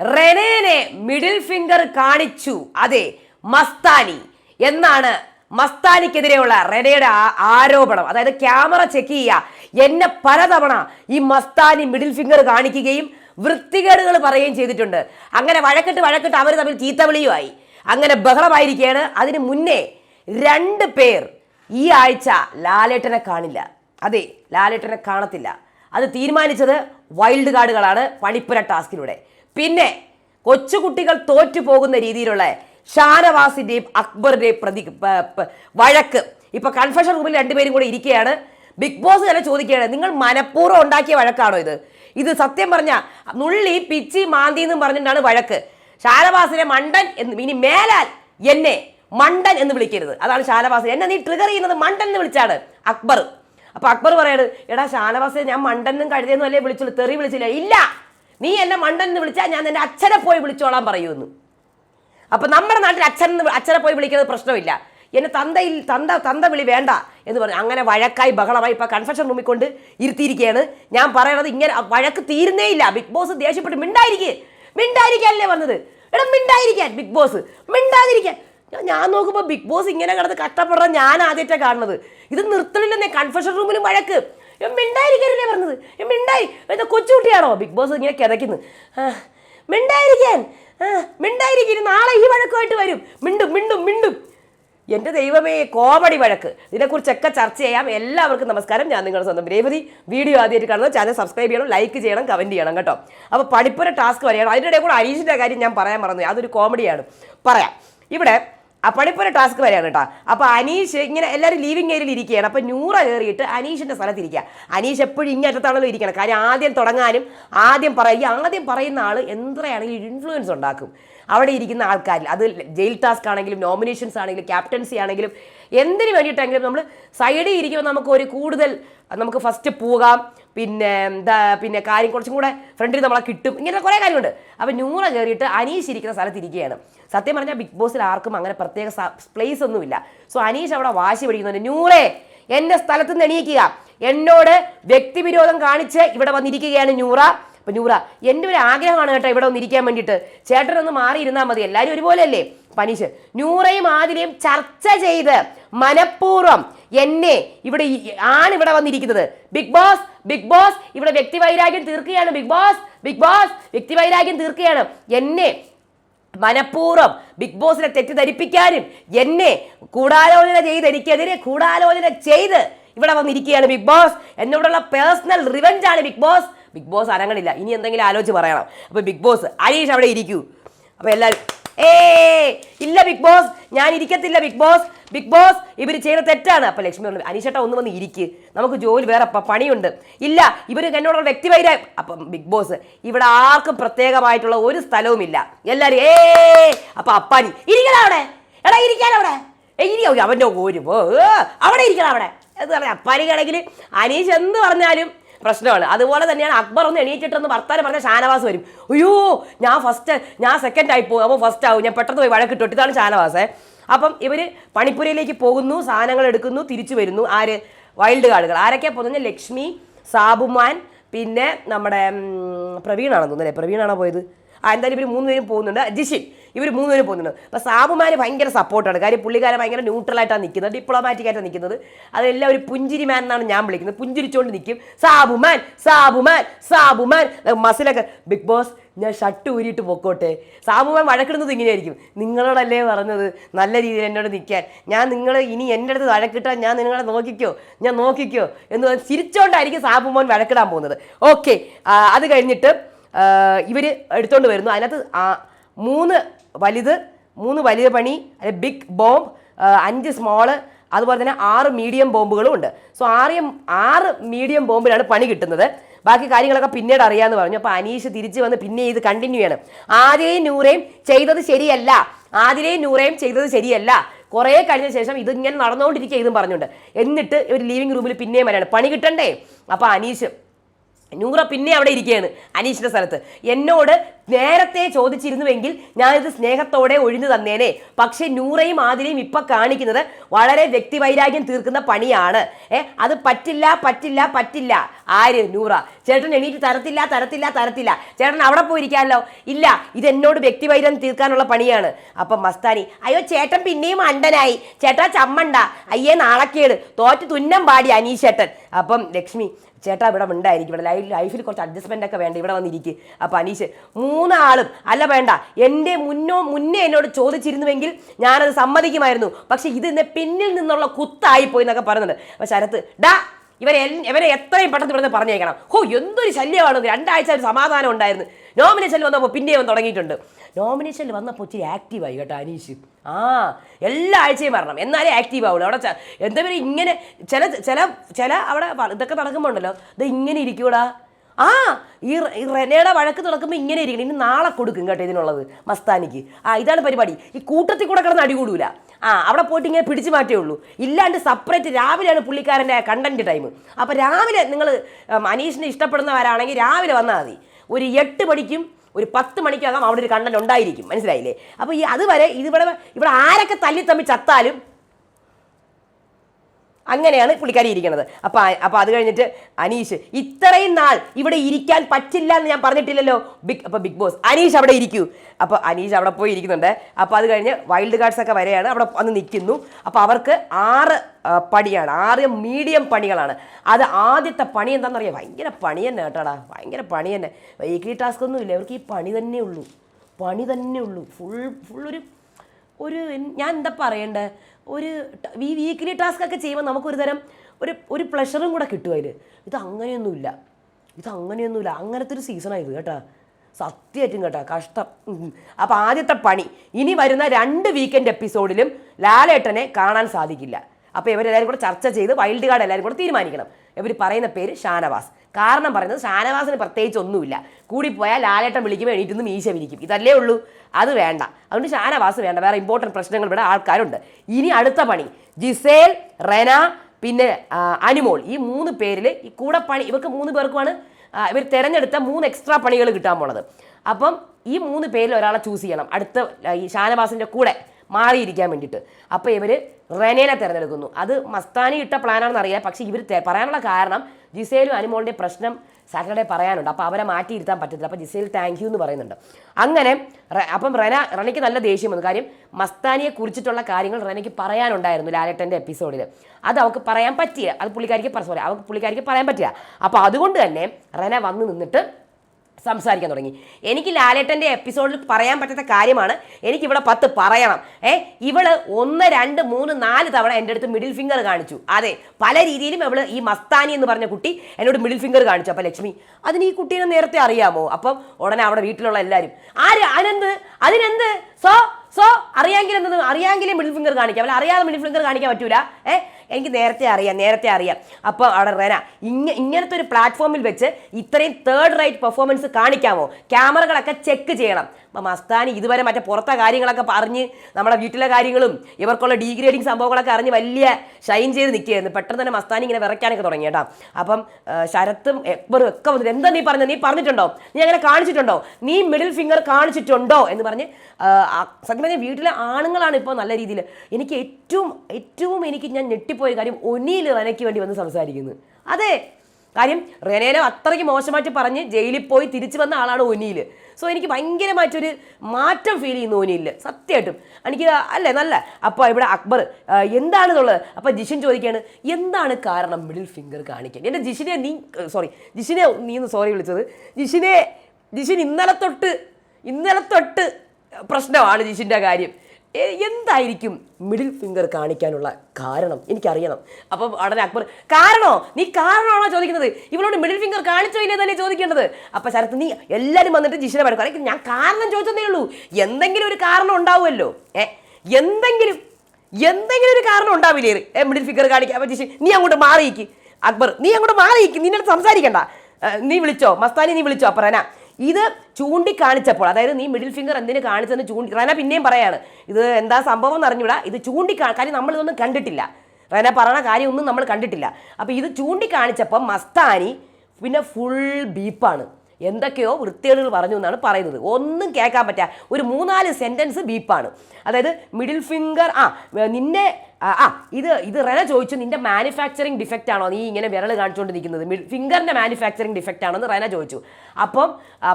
റെനേനെ middle finger കാണിച്ചു. അതെ മസ്താനി എന്നാണ് മസ്താനിക്കെതിരെയുള്ള റെനയുടെ ആരോപണം. അതായത് ക്യാമറ ചെക്ക് ചെയ്യുക. എന്നെ പലതവണ ഈ മസ്താനി മിഡിൽ ഫിംഗർ കാണിക്കുകയും വൃത്തികേടുകൾ പറയുകയും ചെയ്തിട്ടുണ്ട്. അങ്ങനെ വഴക്കിട്ട് വഴക്കിട്ട് അവർ തമ്മിൽ ചീത്തവിളിയുമായി. അങ്ങനെ ബഹളമായിരിക്കുകയാണ്. അതിന് മുന്നേ രണ്ട് പേർ ഈ ആഴ്ച ലാലേട്ടനെ കാണില്ല. അതെ ലാലേട്ടനെ കാണത്തില്ല. അത് തീരുമാനിച്ചത് വൈൽഡ് കാർഡുകളാണ് പണിപ്പുര ടാസ്കിലൂടെ. പിന്നെ കൊച്ചുകുട്ടികൾ തോറ്റു പോകുന്ന രീതിയിലുള്ള ഷാനവാസിന്റെയും അക്ബറിന്റെയും പ്രതി വഴക്ക്. ഇപ്പൊ കൺഫെഷൻ റൂമിൽ രണ്ടുപേരും കൂടെ ഇരിക്കുകയാണ്. ബിഗ് ബോസ് തന്നെ ചോദിക്കുകയാണ് നിങ്ങൾ മനഃപൂർവം ഉണ്ടാക്കിയ വഴക്കാണോ ഇത്? ഇത് സത്യം പറഞ്ഞ നുള്ളി പിച്ചി മാന്തി എന്നും പറഞ്ഞിട്ടാണ് വഴക്ക്. ഷാനവാസിനെ മണ്ടൻ എന്ന് ഇനി മേലാൽ എന്നെ മണ്ടൻ എന്ന് വിളിക്കരുത്. അതാണ് ഷാനവാസ്. എന്നെ നീ ട്രിഗർ ചെയ്യുന്നത് മണ്ടൻ എന്ന് വിളിച്ചാണ് അക്ബർ. അപ്പൊ അക്ബർ പറയാണ് എടാ ഷാനവാസിനെ ഞാൻ മണ്ടനും കഴുതെന്നും അല്ലേ വിളിച്ചുള്ളൂ തെറി വിളിച്ചില്ല. ഇല്ല! നീ എന്നെ മണ്ടൻ എന്ന് വിളിച്ചാൽ ഞാൻ എന്റെ അച്ഛനെ പോയി വിളിച്ചോളാൻ പറയുമെന്ന് അപ്പം നമ്മുടെ നാട്ടിൽ അച്ഛൻ അച്ഛനെ പോയി വിളിക്കുന്നത് പ്രശ്നമില്ല. എന്നെ തന്തയിൽ തന്ത തന്ത വിളി വേണ്ട എന്ന് പറഞ്ഞു. അങ്ങനെ വഴക്കായി ബഹളമായി ഇപ്പോൾ കൺഫെഷൻ റൂമിൽ കൊണ്ട് ഇരുത്തിയിരിക്കുകയാണ്. ഞാൻ പറയണത് ഇങ്ങനെ വഴക്ക് തീരുന്നേ ഇല്ല. ബിഗ് ബോസ് ദേഷ്യപ്പെട്ട് മിണ്ടായിരിക്കേ. മിണ്ടായിരിക്കാനല്ലേ വന്നത്? എടാ മിണ്ടായിരിക്കാൻ ബിഗ് ബോസ് മിണ്ടാതിരിക്കാൻ. ഞാൻ- നോക്കുമ്പോൾ ബിഗ് ബോസ് ഇങ്ങനെ കിടന്ന് കഷ്ടപ്പെടാൻ ഞാൻ ആദ്യമായിട്ടാണ് കാണുന്നത്. ഇത് നിർത്തണില്ലെന്നേ കൺഫെഷൻ റൂമിലും വഴക്ക്. മിണ്ടായിരിക്കാനല്ലേ പറഞ്ഞത്? മിണ്ടായി. എന്താ കൊച്ചുകുട്ടിയാണോ? ബിഗ് ബോസ് ഇങ്ങനെ കിതയ്ക്കുന്നു. മിണ്ടായിരിക്കാൻ. മിണ്ടായിരിക്കും നാളെ ഈ വഴക്കുമായിട്ട് വരും. മിണ്ടും മിണ്ടും മിണ്ടും. എന്റെ ദൈവമേ കോമഡി വഴക്ക്. ഇതിനെക്കുറിച്ചൊക്കെ ചർച്ച ചെയ്യാം. എല്ലാവർക്കും നമസ്കാരം. ഞാൻ നിങ്ങളുടെ സ്വന്തം രേവതി. വീഡിയോ ആദ്യമായിട്ട് കാണുന്നത് ചാനൽ സബ്സ്ക്രൈബ് ചെയ്യണം ലൈക്ക് ചെയ്യണം കമന്റ് ചെയ്യണം കേട്ടോ. അപ്പോൾ പഠിപ്പുര ടാസ്ക് വരെയാണ്. അതിന്റെ ഇടയിൽ കൂടെ അരീഷിന്റെ കാര്യം ഞാൻ പറയാൻ മറന്നു അതൊരു കോമഡിയാണ്. പറയാം. ഇവിടെ ആ പണിപ്പുര ടാസ്ക് വരെയാണ് കേട്ടോ. അപ്പോൾ അനീഷ് ഇങ്ങനെ എല്ലാവരും ലീവിങ് ഏരിയയിൽ ഇരിക്കുകയാണ്. അപ്പോൾ നൂറ കയറിയിട്ട് അനീഷിന്റെ സ്ഥലത്ത് ഇരിക്കുക. അനീഷ് എപ്പോഴും ഇങ്ങനെ അറ്റത്താണല്ലോ ഇരിക്കണം. കാര്യം ആദ്യം തുടങ്ങാനും ആദ്യം പറയുക ആദ്യം പറയുന്ന ആൾ എന്തരയാണെങ്കിലും ഇൻഫ്ലുവൻസ് ഉണ്ടാക്കും. അവിടെ ഇരിക്കുന്ന ആൾക്കാരിൽ. അത് ജയിൽ ടാസ്ക് ആണെങ്കിലും നോമിനേഷൻസ് ആണെങ്കിലും ക്യാപ്റ്റൻസി ആണെങ്കിലും എന്തിനു വേണ്ടിയിട്ടെങ്കിലും നമ്മൾ സൈഡിൽ ഇരിക്കുമ്പോൾ നമുക്ക് ഒരു കൂടുതൽ നമുക്ക് ഫസ്റ്റ് പോകാം. പിന്നെ എന്താ പിന്നെ കാര്യം കുറച്ചും കൂടെ ഫ്രണ്ടിൽ നമ്മളെ കിട്ടും ഇങ്ങനെ കുറേ കാര്യമുണ്ട് അപ്പോൾ നൂറ കയറിയിട്ട് അനീഷ് ഇരിക്കുന്ന സ്ഥലത്ത് ഇരിക്കുകയാണ്. സത്യം പറഞ്ഞാൽ ബിഗ് ബോസിൽ ആർക്കും അങ്ങനെ പ്രത്യേക പ്ലേസ് ഒന്നുമില്ല. സോ അനീഷ് അവിടെ വാശി പിടിക്കുന്നുണ്ട്. നൂറേ എന്റെ സ്ഥലത്ത് നിന്ന് എണീക്കുക. എന്നോട് വ്യക്തിവിരോധം കാണിച്ച് ഇവിടെ വന്നിരിക്കുകയാണ് നൂറ. അപ്പൊ നൂറ എന്റെ ഒരു ആഗ്രഹമാണ് കേട്ടോ ഇവിടെ വന്നിരിക്കാൻ വേണ്ടിയിട്ട്. ചേട്ടനൊന്ന് മാറിയിരുന്നാൽ മതി. എല്ലാവരും ഒരുപോലെയല്ലേ? പനീഷ് നൂറയും ആതിരയും ചർച്ച ചെയ്ത് മനഃപൂർവം എന്നെ ഇവിടെ ആണ് ഇവിടെ വന്നിരിക്കുന്നത്. ബിഗ് ബോസ് ബിഗ് ബോസ് ഇവിടെ വ്യക്തിവൈരാഗ്യം തീർക്കുകയാണ്. ബിഗ് ബോസ് ബിഗ് ബോസ് വ്യക്തിവൈരാഗ്യം തീർക്കുകയാണ്. എന്നെ മനഃപൂർവം ബിഗ് ബോസിനെ തെറ്റിദ്ധരിപ്പിക്കാനും എന്നെ കൂടാലോചന ചെയ്ത് എനിക്കെതിരെ കൂടാലോചന ചെയ്ത് ഇവിടെ വന്നിരിക്കുകയാണ് ബിഗ് ബോസ് എന്നോടുള്ള പേഴ്സണൽ റിവഞ്ച് ആണ് ബിഗ് ബോസ് ബിഗ് ബോസ് അനങ്ങളില്ല ഇനി എന്തെങ്കിലും ആലോചിച്ച് പറയണം. അപ്പോൾ ബിഗ് ബോസ് അനീഷ് അവിടെ ഇരിക്കൂ. അപ്പോൾ എല്ലാവരും ഏ ഇല്ല ബിഗ് ബോസ്. ഞാൻ ഇരിക്കത്തില്ല ബിഗ് ബോസ്. ബിഗ് ബോസ് ഇവർ ചെയ്യുന്ന തെറ്റാണ്. അപ്പൊ ലക്ഷ്മി പറഞ്ഞു അനീഷേട്ട ഒന്ന് വന്ന് ഇരിക്ക്. നമുക്ക് ജോലി വേറെ പണിയുണ്ട്. ഇല്ല ഇവർ എന്നോടുള്ള വ്യക്തിവൈര അപ്പം ബിഗ് ബോസ് ഇവിടെ ആർക്കും പ്രത്യേകമായിട്ടുള്ള ഒരു സ്ഥലവുമില്ല എല്ലാവരും ഏ അപ്പൊ അപ്പാനി ഇരിക്കണം അവിടെ. എടാ ഇരിക്കാൻ അവിടെ. ഏ, ഇരി ഓ, അവന്റെ ഒരു അവിടെ ഇരിക്കണം അവിടെ. എന്ന് പറയാം അപ്പാനിക്കാണെങ്കിൽ അനീഷ് എന്ത് പറഞ്ഞാലും പ്രശ്നമാണ്. അതുപോലെ തന്നെയാണ് അക്ബർ ഒന്ന് എണീറ്റിട്ടൊന്ന് വർത്താനം പറഞ്ഞ ഷാനവാസ് വരും. അയ്യോ ഞാൻ ഫസ്റ്റ് ഞാൻ സെക്കൻഡ് ആയി പോകും. അപ്പോൾ ഫസ്റ്റ് ആവും. ഞാൻ പെട്ടെന്ന് പോയി വഴക്കിട്ടു ഇതാണ് ഷാനവാസേ. അപ്പം ഇവർ പണിപ്പുരയിലേക്ക് പോകുന്നു സാധനങ്ങൾ എടുക്കുന്നു തിരിച്ചു വരുന്നു. ആര്? വൈൽഡ് കാർഡുകൾ ആരൊക്കെ പോകുന്ന ലക്ഷ്മി സാബുമാൻ പിന്നെ നമ്മുടെ പ്രവീണാണെന്ന് തോന്നുന്നല്ലേ പ്രവീണാണോ പോയത്? ആ എന്തായാലും ഇവർ മൂന്ന് പേരും പോകുന്നുണ്ട്. ജിഷിൻ ഇവർ മൂന്ന് പേരും പോകുന്നുണ്ട്. അപ്പോൾ സാബുമാർ ഭയങ്കര സപ്പോർട്ടാണ് കാര്യം പുള്ളിക്കാരൻ ഭയങ്കര ന്യൂട്രലായിട്ടാണ് നിൽക്കുന്നത് ഡിപ്ലോമാറ്റിക് ആയിട്ടാണ് നിൽക്കുന്നത്. അതെല്ലാം ഒരു പുഞ്ചിരി മാൻ എന്നാണ് ഞാൻ വിളിക്കുന്നത്. പുഞ്ചിരിച്ചുകൊണ്ട് നിൽക്കും സാബുമാൻ സാബുമാൻ സാബുമാൻ. മസിലൊക്കെ ബിഗ് ബോസ് ഞാൻ ഷട്ട് ഊരിയിട്ട് പൊക്കോട്ടെ. സാബുമാൻ വഴക്കിടുന്നത് ഇങ്ങനെയായിരിക്കും. നിങ്ങളോടല്ലേ പറഞ്ഞത്? നല്ല രീതിയിൽ എന്നോട് നിൽക്കാൻ ഞാൻ നിങ്ങൾ ഇനി എന്റെ അടുത്ത് വഴക്കിട്ടാൽ ഞാൻ നിങ്ങളെ നോക്കിക്കോ ഞാൻ നോക്കിക്കോ എന്ന് പറഞ്ഞ് ചിരിച്ചോണ്ടായിരിക്കും സാബുമോൻ വഴക്കിടാൻ പോകുന്നത്. ഓക്കെ അത് കഴിഞ്ഞിട്ട് ഇവർ എടുത്തുകൊണ്ട് വരുന്നു. അതിനകത്ത് മൂന്ന് വലുത് മൂന്ന് വലിയ പണി ബിഗ് ബോംബ് അഞ്ച് സ്മോൾ അതുപോലെ തന്നെ ആറ് മീഡിയം ബോംബുകളും ഉണ്ട്. സോ ആറ് ആറ് മീഡിയം ബോംബിലാണ് പണി കിട്ടുന്നത്. ബാക്കി കാര്യങ്ങളൊക്കെ പിന്നീട് അറിയാമെന്ന് പറഞ്ഞു. അപ്പോൾ അനീഷ് തിരിച്ച് വന്ന് പിന്നെ ഇത് കണ്ടിന്യൂ ചെയ്യണം. ആദ്യയും നൂറേയും ചെയ്തത് ശരിയല്ല. ആദിലെയും നൂറേയും ചെയ്തത് ശരിയല്ല. കുറേ കഴിഞ്ഞ ശേഷം ഇത് ഇങ്ങനെ നടന്നുകൊണ്ടിരിക്കുക ഇതും പറഞ്ഞുകൊണ്ട്. എന്നിട്ട് ഒരു ലിവിംഗ് റൂമിൽ പിന്നെയും വരാണ്. പണി കിട്ടണ്ടേ? അപ്പോൾ അനീഷ് നൂറ പിന്നെ അവിടെ ഇരിക്കുകയാണ് അനീഷിന്റെ സ്ഥലത്ത്. എന്നോട് നേരത്തെ ചോദിച്ചിരുന്നുവെങ്കിൽ ഞാനിത് സ്നേഹത്തോടെ ഒഴിഞ്ഞു തന്നേനെ. പക്ഷെ നൂറയും ആദിലയും ഇപ്പൊ കാണിക്കുന്നത് വളരെ വ്യക്തിവൈരാഗ്യം തീർക്കുന്ന പണിയാണ്. ഏ അത് പറ്റില്ല പറ്റില്ല പറ്റില്ല. ആര് നൂറ? ചേട്ടൻ എണീറ്റ് തരത്തില്ല തരത്തില്ല തരത്തില്ല. ചേട്ടൻ അവിടെ പോയിരിക്കാമല്ലോ ഇല്ല ഇത് എന്നോട് വ്യക്തിവൈരം തീർക്കാനുള്ള പണിയാണ്. അപ്പം മസ്താനി അയ്യോ ചേട്ടൻ പിന്നെയും അണ്ടനായി. ചേട്ടാ ചമ്മണ്ട. അയ്യേ നാളക്കേട് തോറ്റ് തുന്നം പാടി അനീഷേട്ടൻ അപ്പം ലക്ഷ്മി ചേട്ടാ ഇവിടെ ഉണ്ടായിരിക്കും ഇവിടെ ലൈഫ് ലൈഫിൽ കുറച്ച് അഡ്ജസ്റ്റ്മെന്റ് ഒക്കെ വേണ്ട. ഇവിടെ വന്നിരിക്കും. അപ്പം അനീഷ് മൂന്നാളും അല്ല വേണ്ട എന്റെ മുന്നോ മുന്നേ എന്നോട് ചോദിച്ചിരുന്നുവെങ്കിൽ ഞാനത് സമ്മതിക്കുമായിരുന്നു. പക്ഷെ ഇത് ഇന്ന് പിന്നിൽ നിന്നുള്ള കുത്തായി പോയി എന്നൊക്കെ പറയുന്നുണ്ട്. അപ്പം ശരത്ത് ഡാ ഇവരെ ഇവരെ എത്രയും പെട്ടെന്ന് ഇവിടുന്ന് പറഞ്ഞേക്കണം. ഹോ എന്തൊരു ശല്യമാണ്. രണ്ടാഴ്ച ഒരു സമാധാനം ഉണ്ടായിരുന്നു. നോമിനേഷനിൽ വന്നപ്പോൾ പിന്നെയും തുടങ്ങിയിട്ടുണ്ട്. നോമിനേഷനിൽ വന്നപ്പോൾ ഇച്ചിരി ആക്റ്റീവായി കേട്ടോ അനീഷ്. ആ എല്ലാ ആഴ്ചയും വരണം. എന്നാലേ ആക്റ്റീവ് ആവുള്ളൂ. അവിടെ എന്താ പറയുക ഇങ്ങനെ ചില ചില ചില അവിടെ ഇതൊക്കെ നടക്കുമ്പോൾ ഉണ്ടല്ലോ ഇത് ഇങ്ങനെ ഇരിക്കൂടാ. ആ ഈ റെനയുടെ വഴക്ക് നടക്കുമ്പോൾ ഇങ്ങനെ ഇരിക്കണം. ഇനി നാളെ കൊടുക്കും കേട്ടോ ഇതിനുള്ളത് മസ്താനിക്ക്. ആ ഇതാണ് പരിപാടി. ഈ കൂട്ടത്തിൽ കൂടെ കിടന്ന് അടികൂടൂല ആ അവിടെ പോയിട്ട് ഇങ്ങനെ പിടിച്ചു മാറ്റേ ഉള്ളൂ. ഇല്ലാണ്ട് സെപ്പറേറ്റ് രാവിലെയാണ് പുള്ളിക്കാരന്റെ കണ്ടന്റ് ടൈം അപ്പോൾ രാവിലെ നിങ്ങൾ അനീഷിനെ ഇഷ്ടപ്പെടുന്നവരാണെങ്കിൽ രാവിലെ വന്നാൽ മതി. ഒരു എട്ട് മണിക്കും ഒരു പത്ത് മണിക്കകം അവിടെ ഒരു കണ്ടന്റ് ഉണ്ടായിരിക്കും. മനസ്സിലായില്ലേ? അപ്പോൾ ഈ അതുവരെ ഇതിവിടെ ഇവിടെ ആരൊക്കെ തല്ലി തമ്മിൽ ചത്താലും അങ്ങനെയാണ് പുള്ളിക്കാരി ഇരിക്കുന്നത്. അപ്പൊ അപ്പോൾ അപ്പൊ അത് കഴിഞ്ഞിട്ട് അനീഷ് ഇത്രയും നാൾ ഇവിടെ ഇരിക്കാൻ പറ്റില്ല എന്ന് ഞാൻ പറഞ്ഞിട്ടില്ലല്ലോ. ബിഗ് അപ്പൊ ബിഗ് ബോസ് അനീഷ് അവിടെ ഇരിക്കൂ. അപ്പൊ അനീഷ് അവിടെ പോയി ഇരിക്കുന്നുണ്ട്. അപ്പൊ അത് കഴിഞ്ഞ് വൈൽഡ് കാർഡ്സ് ഒക്കെ വരെയാണ് അവിടെ വന്ന് നിൽക്കുന്നു. അപ്പൊ അവർക്ക് ആറ് പണിയാണ് ആറ് മീഡിയം പണികളാണ്. അത് ആദ്യത്തെ പണി എന്താണെന്നറിയാം ഭയങ്കര പണി തന്നെ കേട്ടോടാ. ഭയങ്കര പണി തന്നെ. വീക്ക്ലി ടാസ്ക് ഒന്നും ഇല്ല. അവർക്ക് ഈ പണി തന്നെ ഉള്ളൂ. പണി തന്നെ ഉള്ളൂ. ഫുൾ ഫുൾ ഒരു ഒരു ഞാൻ എന്താ പറയണ്ടേ? ഒരു ഈ വീക്കിലി ടാസ്ക് ഒക്കെ ചെയ്യുമ്പോൾ നമുക്കൊരു തരം ഒരു ഒരു പ്ലഷറും കൂടെ കിട്ടും അതിൽ ഇത് അങ്ങനെയൊന്നുമില്ല ഇത് അങ്ങനെയൊന്നുമില്ല അങ്ങനത്തെ ഒരു സീസണായിരുന്നു കേട്ടോ. സത്യമായിട്ടും കേട്ടോ. കഷ്ടം. അപ്പോൾ ആദ്യത്തെ പണി. ഇനി വരുന്ന രണ്ട് വീക്കെൻഡ് എപ്പിസോഡിലും ലാലേട്ടനെ കാണാൻ സാധിക്കില്ല. അപ്പോൾ ഇവരെല്ലാവരും കൂടെ ചർച്ച ചെയ്ത് വൈൽഡ് കാർഡ് എല്ലാവരും കൂടെ തീരുമാനിക്കണം. ഇവർ പറയുന്ന പേര് ഷാനവാസ്. കാരണം പറയുന്നത് ഷാനവാസിന് പ്രത്യേകിച്ച് ഒന്നുമില്ല. കൂടിപ്പോയാൽ ലാലേട്ടൻ വിളിക്കുമ്പോൾ എണീറ്റൊന്നും മീശ വിരിക്കും. ഇതല്ലേ ഉള്ളൂ. അത് വേണ്ട. അതുകൊണ്ട് ഷാനവാസ് വേണ്ട. വേറെ ഇമ്പോർട്ടന്റ് പ്രശ്നങ്ങൾ ഇവിടെ ആൾക്കാരുണ്ട്. ഇനി അടുത്ത പണി. ജിസേൽ റെന പിന്നെ അനിമോൾ. ഈ മൂന്ന് പേരിൽ ഈ കൂടെ പണി ഇവർക്ക് മൂന്ന് പേർക്കുമാണ് ഇവർ തിരഞ്ഞെടുത്ത മൂന്ന് എക്സ്ട്രാ പണികൾ കിട്ടാൻ പോണത്. അപ്പം ഈ മൂന്ന് പേരിൽ ഒരാളെ ചൂസ് ചെയ്യണം. അടുത്ത ഈ ഷാനവാസിന്റെ കൂടെ. മാറിയിരിക്കാൻ വേണ്ടിയിട്ട്. അപ്പോൾ ഇവർ റെനേനെ തിരഞ്ഞെടുക്കുന്നു. അത് മസ്താനി ഇട്ട പ്ലാനാണെന്ന് അറിയാം പക്ഷേ ഇവർ പറയാനുള്ള കാരണം ജിസേലും അനുമോളിന്റെ പ്രശ്നം സാറ്റർഡേ പറയാനുണ്ട്. അപ്പോൾ അവരെ മാറ്റിയിരുത്താൻ പറ്റത്തില്ല. അപ്പോൾ ജിസേൽ താങ്ക് യു എന്ന് പറയുന്നുണ്ട്. അങ്ങനെ അപ്പം റെന റെനയ്ക്ക് നല്ല ദേഷ്യം വന്നു. കാര്യം മസ്താനിയെ കുറിച്ചിട്ടുള്ള കാര്യങ്ങൾ റെനയ്ക്ക് പറയാനുണ്ടായിരുന്നു ലാലേട്ടന്റെ എപ്പിസോഡിൽ അത് അവൾക്ക് പറയാൻ പറ്റിയ അത് പുള്ളിക്കാരിക്ക് സോറി അവൾക്ക് പുള്ളിക്കാരിക്ക് പറയാൻ പറ്റില്ല അപ്പോൾ അതുകൊണ്ട് തന്നെ റെന വന്ന് നിന്നിട്ട് സംസാരിക്കാൻ തുടങ്ങി. എനിക്ക് ലാലേട്ടന്റെ എപ്പിസോഡിൽ പറയാൻ പറ്റാത്ത കാര്യമാണ്. എനിക്കിവിടെ പത്ത് പറയണം. ഏ ഇവൾ ഒന്ന് രണ്ട് മൂന്ന് നാല് തവണ എന്റെ അടുത്ത് മിഡിൽ ഫിംഗർ കാണിച്ചു. അതെ പല രീതിയിലും ഇവൾ ഈ മസ്താനി എന്ന് പറഞ്ഞ കുട്ടി എന്നോട് മിഡിൽ ഫിംഗർ കാണിച്ചു. അപ്പം ലക്ഷ്മി അതിന് ഈ കുട്ടീനെ നേരത്തെ അറിയാമോ? അപ്പം ഉടനെ അവിടെ വീട്ടിലുള്ള എല്ലാവരും ആര്? അതിനെന്ത് അതിനെന്ത്? സോ സോ അറിയാമെങ്കിൽ എന്തെന്ന്? അറിയാമെങ്കിലും മിഡിൽ ഫിംഗർ കാണിക്കാം. അല്ല അറിയാതെ മിഡിൽ ഫിംഗർ കാണിക്കാൻ പറ്റൂല. ഏ എനിക്ക് നേരത്തെ അറിയാം നേരത്തെ അറിയാം. അപ്പോൾ അവിടെ റെന ഇങ്ങ ഇങ്ങനത്തെ ഒരു പ്ലാറ്റ്ഫോമിൽ വെച്ച് ഇത്രയും തേർഡ് റൈറ്റ് പെർഫോമൻസ് കാണിക്കാമോ? ക്യാമറകളൊക്കെ ചെക്ക് ചെയ്യണം. അപ്പം മസ്താനി ഇതുവരെ മറ്റേ പുറത്തെ കാര്യങ്ങളൊക്കെ പറഞ്ഞ് നമ്മുടെ വീട്ടിലെ കാര്യങ്ങളും ഇവർക്കുള്ള ഡീഗ്രേഡിങ് സംഭവങ്ങളൊക്കെ അറിഞ്ഞ് വലിയ ഷൈൻ ചെയ്ത് നിൽക്കുകയായിരുന്നു. പെട്ടെന്ന് തന്നെ മസ്താനി ഇങ്ങനെ വിറയ്ക്കാനൊക്കെ തുടങ്ങി കേട്ടോ. അപ്പം ശരത്തും എക്ബറും ഒക്കെ വന്നിട്ട് എന്താ നീ പറഞ്ഞത്? നീ പറഞ്ഞിട്ടുണ്ടോ? നീ അങ്ങനെ കാണിച്ചിട്ടുണ്ടോ? നീ മിഡിൽ ഫിംഗർ കാണിച്ചിട്ടുണ്ടോ? എന്ന് പറഞ്ഞ് സത്യം പറഞ്ഞാൽ വീട്ടിലെ ആണുങ്ങളാണ് ഇപ്പോൾ നല്ല രീതിയിൽ. എനിക്ക് ഏറ്റവും ഏറ്റവും എനിക്ക് ഞാൻ ഞെട്ടിപ്പോയ കാര്യം ഒനിയിൽ റനയ്ക്ക് വേണ്ടി വന്ന് സംസാരിക്കുന്നു. അതെ കാര്യം റെനേനെ അത്രയ്ക്ക് മോശമായിട്ട് പറഞ്ഞ് ജയിലിൽ പോയി തിരിച്ചു വന്ന ആളാണ് ഒനിയിൽ. സോ എനിക്ക് ഭയങ്കരമായിട്ടൊരു മാറ്റം ഫീൽ ചെയ്യുന്നു ഒനിയിൽ. സത്യമായിട്ടും. എനിക്ക് അല്ലേ നല്ല. അപ്പോൾ ഇവിടെ അക്ബർ എന്താണെന്നുള്ളത്? അപ്പോൾ ജിഷിൻ ചോദിക്കുകയാണ് എന്താണ് കാരണം മിഡിൽ ഫിംഗർ കാണിക്കാൻ? എന്റെ ജിഷിനെ നീ സോറി ജിഷിനെ നീ ഒന്ന് സോറി വിളിച്ചത്. ജിഷിനെ ജിഷിൻ ഇന്നലെ തൊട്ട് ഇന്നലെ തൊട്ട് പ്രശ്നമാണ് ജിഷിന്റെ കാര്യം. എന്തായിരിക്കും മിഡിൽ ഫിംഗർ കാണിക്കാനുള്ള കാരണം? എനിക്കറിയണം. അപ്പം ഉടനെ അക്ബർ കാരണോ? നീ കാരണമാണോ ചോദിക്കുന്നത്? ഇവളോട് മിഡിൽ ഫിംഗർ കാണിച്ചോ ഇല്ലേ തന്നെ ചോദിക്കേണ്ടത്? അപ്പം ശരത്ത് നീ എല്ലാവരും വന്നിട്ട് ജിഷിനെ പറയും അല്ലെങ്കിൽ ഞാൻ കാരണം ചോദിച്ചതേ ഉള്ളൂ. എന്തെങ്കിലും ഒരു കാരണം ഉണ്ടാവുമല്ലോ. ഏ എന്തെങ്കിലും എന്തെങ്കിലും ഒരു കാരണം ഉണ്ടാവില്ലേ? മിഡിൽ ഫിംഗർ കാണിക്കുക അപ്പം ജിഷി നീ അങ്ങോട്ട് മാറിയിക്ക്. അക്ബർ നീ അങ്ങോട്ട് മാറിയിക്ക്. നിന്നോട് സംസാരിക്കണ്ട. നീ വിളിച്ചോ? മസ്താനി നീ വിളിച്ചോ? അപ്പം റന ഇത് ചൂണ്ടിക്കാണിച്ചപ്പോൾ അതായത് നീ മിഡിൽ ഫിംഗർ എന്തിനു കാണിച്ചെന്ന് ചൂണ്ടി റന പിന്നെയും പറയാണ് ഇത് എന്താ സംഭവം എന്ന് അറിഞ്ഞൂടാ ഇത് ചൂണ്ടിക്കാ കാര്യം നമ്മളിതൊന്നും കണ്ടിട്ടില്ല. റന പറയണ കാര്യമൊന്നും നമ്മൾ കണ്ടിട്ടില്ല. അപ്പോൾ ഇത് ചൂണ്ടിക്കാണിച്ചപ്പോൾ മസ്താനി പിന്നെ ഫുൾ ബീപ്പാണ് എന്തൊക്കെയോ വൃത്തികേടുകൾ പറഞ്ഞു എന്നാണ് പറയുന്നത്. ഒന്നും കേൾക്കാൻ പറ്റാ. ഒരു മൂന്നാൽ സെന്റൻസ് ബീപ്പാണ് അതായത് മിഡിൽ ഫിംഗർ ആ നിന്നെ ആ ഇത് ഇത് റെന ചോദിച്ചു നിന്റെ മാനുഫാക്ചറിങ് ഡിഫക്റ്റ് ആണോ? നീ ഇങ്ങനെ വിരൽ കാണിച്ചുകൊണ്ട് നിൽക്കുന്നത് ഫിംഗറിന്റെ മാനുഫാക്ചറിങ് ഡിഫക്റ്റ് ആണോ എന്ന് റെന ചോദിച്ചു. അപ്പം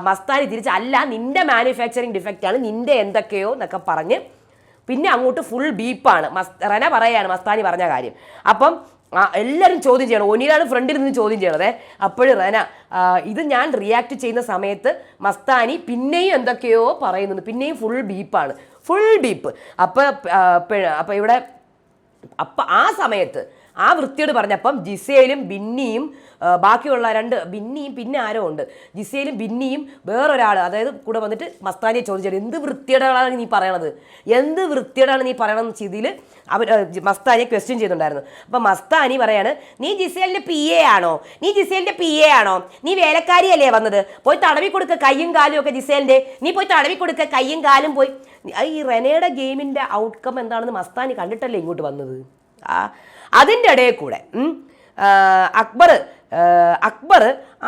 മസ്താനി തിരിച്ച് അല്ല നിന്റെ മാനുഫാക്ചറിങ് ഡിഫക്റ്റ് ആണ്. നിന്റെ എന്തൊക്കെയോ എന്നൊക്കെ പറഞ്ഞ് പിന്നെ അങ്ങോട്ട് ഫുൾ ബീപ്പാണ് മസ് റെന പറയാണ് മസ്താനി പറഞ്ഞ കാര്യം. അപ്പം ആ, എല്ലാവരും ചോദ്യം ചെയ്യണം. ഒനിലാണ് ഫ്രണ്ടിൽ നിന്ന് ചോദ്യം ചെയ്യണതേ അപ്പോഴും റന ഇത് ഞാൻ റിയാക്ട് ചെയ്യുന്ന സമയത്ത് മസ്താനി പിന്നെയും എന്തൊക്കെയോ പറയുന്നുണ്ട്. പിന്നെയും ഫുൾ ബീപ്പാണ് ഫുൾ ബീപ്പ് അപ്പോൾ അപ്പോൾ ഇവിടെ അപ്പം ആ സമയത്ത് ആ വൃത്തിയോട് പറഞ്ഞപ്പം ജിസയിലും ബിന്നിയും ബാക്കിയുള്ള രണ്ട് ബിന്നിയും പിന്നെ ആരോ ഉണ്ട്. ജിസയിലും ബിന്നിയും വേറൊരാൾ അതായത് കൂടെ വന്നിട്ട് മസ്താനിയെ ചോദിച്ചു എന്ത് വൃത്തിയുടെയാണ് നീ പറയണത്? എന്ത് വൃത്തിയുടെയാണ് നീ പറയണമെന്ന് ചെയ്തിൽ അവർ മസ്താനിയെ ക്വസ്റ്റ്യൻ ചെയ്തിട്ടുണ്ടായിരുന്നു അപ്പം മസ്താനി പറയാണ് നീ ജിസേലിന്റെ പി എ ആണോ? നീ ജിസേലിന്റെ പി എ ആണോ? നീ വേലക്കാരിയല്ലേ വന്നത്? പോയി തടവി കൊടുക്ക കയ്യും കാലും ഒക്കെ ജിസേലിന്റെ നീ പോയി തടവി കൊടുക്ക കയ്യും കാലും പോയി. ഈ റെനയുടെ ഗെയിമിന്റെ ഔട്ട്കം എന്താണെന്ന് മസ്താനി കണ്ടിട്ടല്ലേ ഇങ്ങോട്ട് വന്നത്? ആ അതിന്റെ ഇടയിൽ കൂടെ അക്ബർ അക്ബർ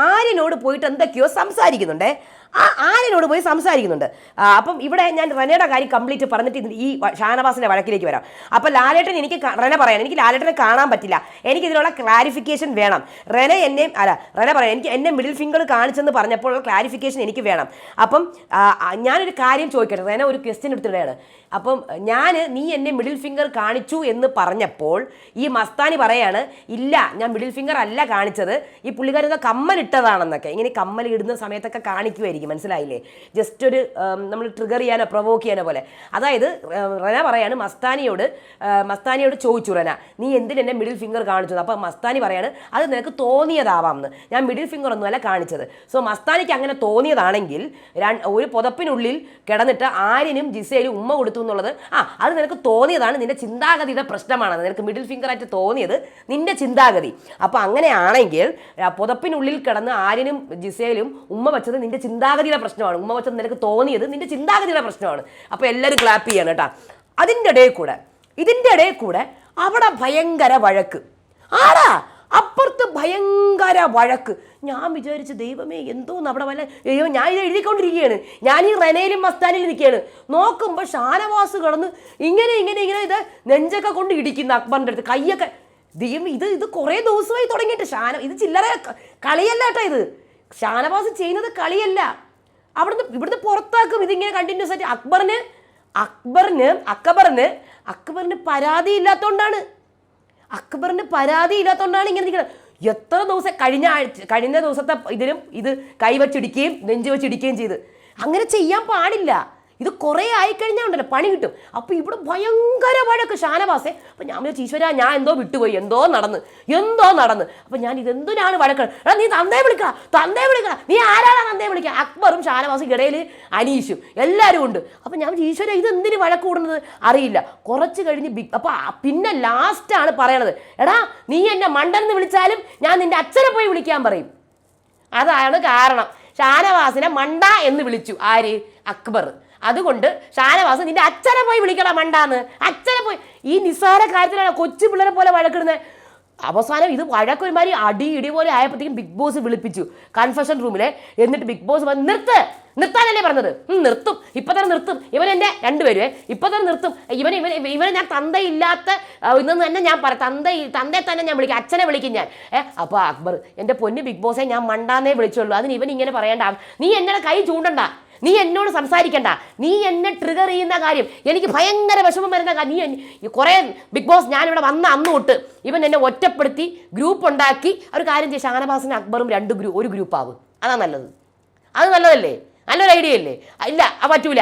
ആര്യനോട് പോയിട്ട് എന്തൊക്കെയോ സംസാരിക്കുന്നുണ്ടേ. ആ ആര്യനോട് പോയി സംസാരിക്കുന്നുണ്ട്. അപ്പം ഇവിടെ ഞാൻ റനയുടെ കാര്യം കംപ്ലീറ്റ് പറഞ്ഞിട്ട് ഈ ഷാനവാസിന്റെ വഴക്കിലേക്ക് വരാം. അപ്പം ലാലേട്ടൻ എനിക്ക് റന പറയാൻ എനിക്ക് ലാലേട്ടനെ കാണാൻ പറ്റില്ല. എനിക്ക് ഇതിനുള്ള ക്ലാരിഫിക്കേഷൻ വേണം. റന എന്നെ അല്ല റന പറയാം. എനിക്ക് എന്നെ മിഡിൽ ഫിംഗർ കാണിച്ചെന്ന് പറഞ്ഞപ്പോൾ ക്ലാരിഫിക്കേഷൻ എനിക്ക് വേണം. അപ്പം ഞാനൊരു കാര്യം ചോദിക്കട്ടെ. റന ഒരു ക്വസ്റ്റ്യൻ എടുത്തിടുകയാണ്. അപ്പം ഞാൻ നീ എന്നെ മിഡിൽ ഫിംഗർ കാണിച്ചു എന്ന് പറഞ്ഞപ്പോൾ ഈ മസ്താനി പറയാണ് ഇല്ല ഞാൻ മിഡിൽ ഫിംഗർ അല്ല കാണിച്ചത്. ഈ പുള്ളിക്കാരൻ കമ്മലിട്ടതാണെന്നൊക്കെ. ഇങ്ങനെ കമ്മൽ ഇടുന്ന സമയത്തൊക്കെ കാണിക്കുമായിരിക്കും മനസ്സിലായില്ലേ? ജസ്റ്റ് ഒരു നമ്മൾ ട്രിഗർ ചെയ്യാനോ പ്രൊവോക്ക് ചെയ്യാനോ പോലെ. അതായത് റന പറയാണ് മസ്താനിയോട് മസ്താനിയോട് ചോദിച്ചു റന നീ എന്തിന് എന്റെ മിഡിൽ ഫിംഗർ കാണിച്ചത്? അപ്പോൾ മസ്താനി പറയാണ് അത് നിനക്ക് തോന്നിയതാവാം എന്ന് ഞാൻ മിഡിൽ ഫിംഗർ ഒന്നുമല്ല കാണിച്ചത്. സോ മസ്താനിക്ക് അങ്ങനെ തോന്നിയതാണെങ്കിൽ ഒരു പുതപ്പിനുള്ളിൽ കിടന്നിട്ട് ആരിനും ജിസയിലും ഉമ്മ കൊടുത്തു എന്നുള്ളത് ആ അത് നിനക്ക് തോന്നിയതാണ്. നിന്റെ ചിന്താഗതിയുടെ പ്രശ്നമാണ് നിനക്ക് മിഡിൽ ഫിംഗർ ആയിട്ട് തോന്നിയത് നിന്റെ ചിന്താഗതി. അപ്പോൾ അങ്ങനെയാണെങ്കിൽ പുതപ്പിനുള്ളിൽ കിടന്ന് ആരിനും ജിസയിലും ഉമ്മ വെച്ചത് നിന്റെ ചിന്താഗതിയുടെ പ്രശ്നമാണ്. ഉമ്മ വച്ചത് നിനക്ക് തോന്നിയത് നിന്റെ ചിന്താഗതിയുടെ പ്രശ്നമാണ്. അപ്പോൾ എല്ലാവരും ക്ലാപ്പ് ചെയ്യണം കേട്ടോ. അതിന്റെ ഇടയിൽ കൂടെ ഇതിന്റെ ഇടയിൽ കൂടെ അവിടെ ഭയങ്കര വഴക്ക്. ആടാ അപ്പുറത്ത് ഭയങ്കര വഴക്ക്. ഞാൻ വിചാരിച്ചു ദൈവമേ എന്തോന്ന് അവിടെ വല്ല ദൈവം ഞാൻ ഇത് എഴുതിക്കൊണ്ടിരിക്കുകയാണ്. ഞാൻ ഈ റെനയിലും മസ്താനിലും നിൽക്കുകയാണ്. നോക്കുമ്പോൾ ഷാനവാസ് കിടന്ന് ഇങ്ങനെ ഇങ്ങനെ ഇങ്ങനെ ഇത് നെഞ്ചൊക്കെ കൊണ്ട് ഇടിക്കുന്നു അക്ബറിന്റെ അടുത്ത്. കൈയൊക്കെ ദൈവം ഇത് ഇത് കുറേ ദിവസമായി തുടങ്ങിയിട്ട് ഷാന ഇത് ചില്ലറ കളിയല്ല കേട്ടോ ഇത്. ഷാനവാസ് ചെയ്യുന്നത് കളിയല്ല. അവിടുന്ന് ഇവിടുന്ന് പുറത്താക്കും. ഇതിങ്ങനെ കണ്ടിന്യൂസ് ആയിട്ട് അക്ബറിന് അക്ബറിന് അക്ബറിന് അക്ബറിന് പരാതി ഇല്ലാത്തതുകൊണ്ടാണ് അക്ബറിന് പരാതി ഇല്ലാത്തതുകൊണ്ടാണ് ഇങ്ങനെ നിൽക്കുന്നത് എത്ര ദിവസം കഴിഞ്ഞ ആഴ്ച കഴിഞ്ഞ ദിവസത്തെ ഇതിലും ഇത് കൈവച്ചിടിക്കുകയും നെഞ്ചു വെച്ചിടിക്കുകയും ചെയ്ത്. അങ്ങനെ ചെയ്യാൻ പാടില്ല. ഇത് കുറേ ആയിക്കഴിഞ്ഞാൽ ഉണ്ടല്ലോ പണി കിട്ടും. അപ്പോൾ ഇവിടെ ഭയങ്കര വഴക്ക്. ഷാനവാസേ അപ്പം ഞാൻ വിചാരിച്ചു ഈശ്വര ഞാൻ എന്തോ വിട്ടുപോയി എന്തോ നടന്ന് എന്തോ നടന്ന്. അപ്പം ഞാൻ ഇതെന്തിനാണ് വഴക്ക്? എടാ നീ തന്തേ വിളിക്ക തന്തേ വിളിക്ക നീ ആരാണ് തന്തേ വിളിക്കുക? അക്ബറും ഷാനവാസും ഇടയിൽ അനീഷും എല്ലാവരും ഉണ്ട്. അപ്പം ഞാൻ ഈശ്വര ഇത് എന്തിന് വഴക്ക് കൂടുന്നത്? അറിയില്ല. കുറച്ച് കഴിഞ്ഞ് ബിഗ് അപ്പോൾ പിന്നെ ലാസ്റ്റാണ് പറയണത്. എടാ നീ എന്നെ മണ്ടനെന്ന് വിളിച്ചാലും ഞാൻ നിന്റെ അച്ഛനെ പോയി വിളിക്കാൻ പറയും. അതാണ് കാരണം. ഷാനവാസിനെ മണ്ട എന്ന് വിളിച്ചു. ആര്? അക്ബർ. അതുകൊണ്ട് ഷാനവാസ് നിന്റെ അച്ഛനെ പോയി വിളിക്കണം മണ്ടാന്ന്. അച്ഛനെ പോയി. ഈ നിസ്സാര കാര്യത്തിലാണ് കൊച്ചു പിള്ളേരെ പോലെ വഴക്കിടുന്നത്. അവസാനം ഇത് വഴക്കൊരുമാതിരി അടി ഇടി പോലെ ആയപ്പോഴത്തേക്കും ബിഗ് ബോസ് വിളിപ്പിച്ചു കൺഫെഷൻ റൂമിലെ. എന്നിട്ട് ബിഗ് ബോസ് വന്ന് നിർത്ത് നിർത്താനല്ലേ പറഞ്ഞത്? നിർത്തും. ഇപ്പൊ തന്നെ നിർത്തും. ഇവൻ എന്റെ രണ്ടുപേരുവേ ഇപ്പൊ തന്നെ നിർത്തും. ഇവൻ ഇവൻ ഇവനെ ഞാൻ തന്തയില്ലാത്ത ഇന്ന് തന്നെ ഞാൻ പറ തന്ത തന്തയെ തന്നെ ഞാൻ വിളിക്കും. അച്ഛനെ വിളിക്കും ഞാൻ. ഏ അപ്പോൾ അക്ബർ എന്റെ പൊന്ന് ബിഗ് ബോസെ ഞാൻ മണ്ടാന്നേ വിളിച്ചുള്ളൂ. അതിന് ഇവൻ ഇങ്ങനെ പറയേണ്ട നീ എന്നെ കൈ ചൂണ്ടണ്ട. നീ എന്നോട് സംസാരിക്കണ്ട. നീ എന്നെ ട്രിഗർ ചെയ്യുന്ന കാര്യം. എനിക്ക് ഭയങ്കര വിഷമം വരുന്ന കാര്യം. നീ കുറേ ബിഗ് ബോസ് ഞാനിവിടെ വന്ന അന്ന് തൊട്ട് ഇവൻ എന്നെ ഒറ്റപ്പെടുത്തി ഗ്രൂപ്പ് ഉണ്ടാക്കി. ഒരു കാര്യം ചെയ്യും ഷാനവാസിനും അക്ബറും രണ്ട് ഗ്രൂപ്പ് ഒരു ഗ്രൂപ്പ് ആവും. അതാ നല്ലത്. അത് നല്ലതല്ലേ? നല്ലൊരു ഐഡിയ അല്ലേ? ഇല്ല പറ്റൂല.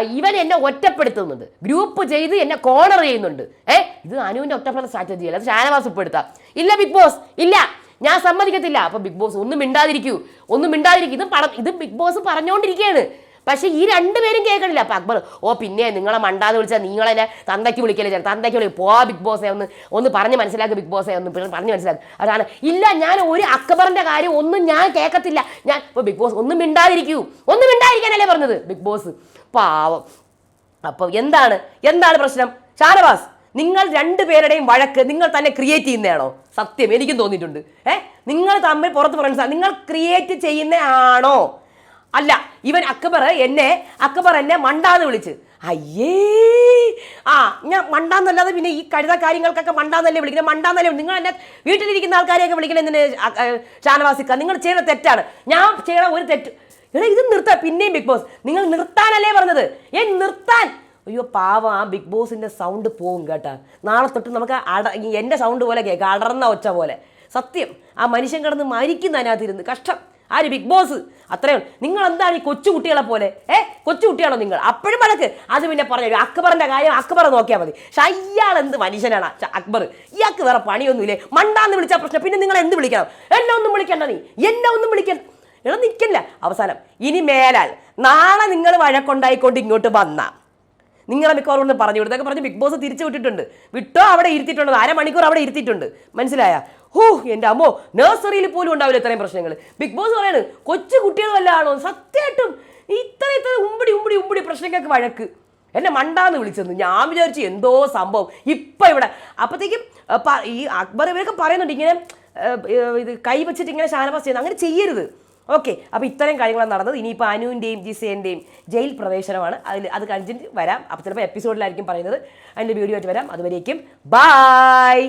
ഇവൻ എന്നെ ഒറ്റപ്പെടുത്തുന്നുണ്ട്. ഗ്രൂപ്പ് ചെയ്ത് എന്നെ കോർണർ ചെയ്യുന്നുണ്ട്. ഏ? ഇത് അനുവിന്റെ ഒറ്റപ്പെടുന്ന സ്ട്രാറ്റജി അല്ല? അത് ഷാനവാസ് ഉൾപ്പെടുത്താം. ഇല്ല ബിഗ് ബോസ് ഇല്ല. ഞാൻ സമ്മതിക്കത്തില്ല. അപ്പൊ ബിഗ് ബോസ് ഒന്നും മിണ്ടാതിരിക്കൂ. ഒന്നും മിണ്ടാതിരിക്കൂ. ഇത് പടം ഇത് ബിഗ് ബോസ് പറഞ്ഞുകൊണ്ടിരിക്കുകയാണ് പക്ഷേ ഈ രണ്ടുപേരും കേൾക്കണില്ല. അപ്പൊ അക്ബർ ഓ പിന്നെ നിങ്ങളെ മണ്ടാന്ന് വിളിച്ചാൽ നിങ്ങളെന്നെ തന്തയ്ക്ക് വിളിക്കല്ലേ ചേട്ടാ തന്തയ്ക്ക് വിളിക്കും പോവാ ബിഗ് ബോസ് ഒന്ന് ഒന്ന് പറഞ്ഞ് മനസ്സിലാക്കി ബിഗ് ബോസ് ഒന്ന് പറഞ്ഞ് മനസ്സിലാക്കി. അതാണ്. ഇല്ല ഞാൻ ഒരു അക്ബറിന്റെ കാര്യം ഒന്നും ഞാൻ കേൾക്കത്തില്ല. ഞാൻ ഇപ്പൊ ബിഗ് ബോസ് ഒന്നും മിണ്ടാതിരിക്കൂ. ഒന്നും മിണ്ടാതിരിക്കാനല്ലേ പറഞ്ഞത്? ബിഗ് ബോസ് പാവം. അപ്പോൾ എന്താണ്? എന്താണ് പ്രശ്നം? ഷാനവാസ്. നിങ്ങൾ രണ്ടുപേരുടെയും വഴക്ക് നിങ്ങൾ തന്നെ ക്രിയേറ്റ് ചെയ്യുന്നതാണോ? സത്യം എനിക്കും തോന്നിയിട്ടുണ്ട്. ഏ? നിങ്ങൾ തമ്മിൽ പുറത്ത് ഫ്രണ്ട്സ് നിങ്ങൾ ക്രിയേറ്റ് ചെയ്യുന്ന ആണോ അല്ല ഇവൻ അക്ബർ എന്നെ അക്ബർ എന്നെ മണ്ടാന്ന് വിളിച്ച്. അയ്യേ! ആ ഞാൻ മണ്ടാന്നല്ലാതെ പിന്നെ ഈ കഴുത കാര്യങ്ങൾക്കൊക്കെ മണ്ടാന്നല്ലേ വിളിക്കുന്നത്? മണ്ടാന്നല്ലേ നിങ്ങൾ എന്നെ വീട്ടിലിരിക്കുന്ന ആൾക്കാരെയൊക്കെ വിളിക്കണം എന്തിന് ഷാനവാസിക്ക? നിങ്ങൾ ചെയ്യുന്ന തെറ്റാണ്. ഞാൻ ചെയ്യണ ഒരു തെറ്റ് എടാ ഇത് നിർത്താം പിന്നെയും ബിഗ് ബോസ്. നിങ്ങൾ നിർത്താനല്ലേ പറഞ്ഞത്? ഏ നിർത്താൻ! അയ്യോ പാവം ആ ബിഗ് ബോസിന്റെ സൗണ്ട് പോവും കേട്ടാ. നാളെ തൊട്ട് നമുക്ക് അട എന്റെ സൗണ്ട് പോലെ കേൾക്കാം അടർന്ന ഒച്ച പോലെ. സത്യം ആ മനുഷ്യൻ കിടന്ന് മരിക്കുന്ന അതിനകത്തിരുന്ന് കഷ്ടം. ആര് ബിഗ് ബോസ്? അത്രയും നിങ്ങൾ എന്താണ് ഈ കൊച്ചു കുട്ടികളെ പോലെ? ഏ കൊച്ചു കുട്ടിയാണോ നിങ്ങൾ? അപ്പോഴും വഴക്ക് അത് പിന്നെ പറഞ്ഞു അക്ബറിന്റെ കാര്യം അക്ബർ നോക്കിയാൽ മതി. പക്ഷെ അയാൾ എന്ത് മനുഷ്യനാണ്? അക്ബർ. ഇയാൾക്ക് വേറെ പണിയൊന്നുമില്ലേ? മണ്ടാന്ന് വിളിച്ച പ്രശ്നം. പിന്നെ നിങ്ങൾ എന്ത് വിളിക്കണം? എന്നെ ഒന്നും വിളിക്കണ്ട നീ. എന്നെ ഒന്നും വിളിക്കണ്ട. ഇവിടെ നിൽക്കില്ല അവസാനം ഇനി മേലാൽ നാളെ നിങ്ങൾ വഴക്കുണ്ടായിക്കൊണ്ട് ഇങ്ങോട്ട് വന്ന. നിങ്ങളെ മിക്കവാറും ഒന്ന് പറഞ്ഞു കൊടുത്തൊക്കെ പറഞ്ഞ് ബിഗ് ബോസ് തിരിച്ചു വിട്ടിട്ടുണ്ട്. വിട്ടോ അവിടെ ഇരുത്തിയിട്ടുണ്ട്? അരമണിക്കൂർ അവിടെ ഇരുത്തിയിട്ടുണ്ട്. മനസ്സിലായ? ഹൂ എന്റെ അമ്മോ നഴ്സറിയിൽ പോലും ഉണ്ടാവില്ല ഇത്രയും പ്രശ്നങ്ങൾ. ബിഗ് ബോസ് പറയാണ് കൊച്ചു കുട്ടികൾ വല്ലതാണോ സത്യമായിട്ടും ഇത്ര ഇത്ര ഉമ്പടി ഉമ്പടി ഉമ്പടി പ്രശ്നങ്ങൾക്ക് വഴക്ക്. എന്നെ മണ്ടാന്ന് വിളിച്ചെന്ന് ഞാൻ വിചാരിച്ചു എന്തോ സംഭവം. ഇപ്പൊ ഇവിടെ അപ്പത്തേക്കും ഈ അക്ബർ ഇവരൊക്കെ പറയുന്നുണ്ട് ഇങ്ങനെ ഇത് കൈ വെച്ചിട്ട് ഇങ്ങനെ ഷാനവാസ് ചെയ്യുന്നത് അങ്ങനെ ചെയ്യരുത്. ഓക്കെ അപ്പോൾ ഇത്രയും കാര്യങ്ങളാണ് നടന്നത്. ഇനിയിപ്പോൾ അനുവിന്റെയും ജിസേന്റെയും ജയിൽ പ്രവേശനമാണ്. അതിൽ അത് കഴിഞ്ഞിട്ട് വരാം. അപ്പോൾ ചിലപ്പോൾ എപ്പിസോഡിലായിരിക്കും പറയുന്നത്. അതിന്റെ വീഡിയോ ആയിട്ട് വരാം. അതുവരേക്കും ബായ്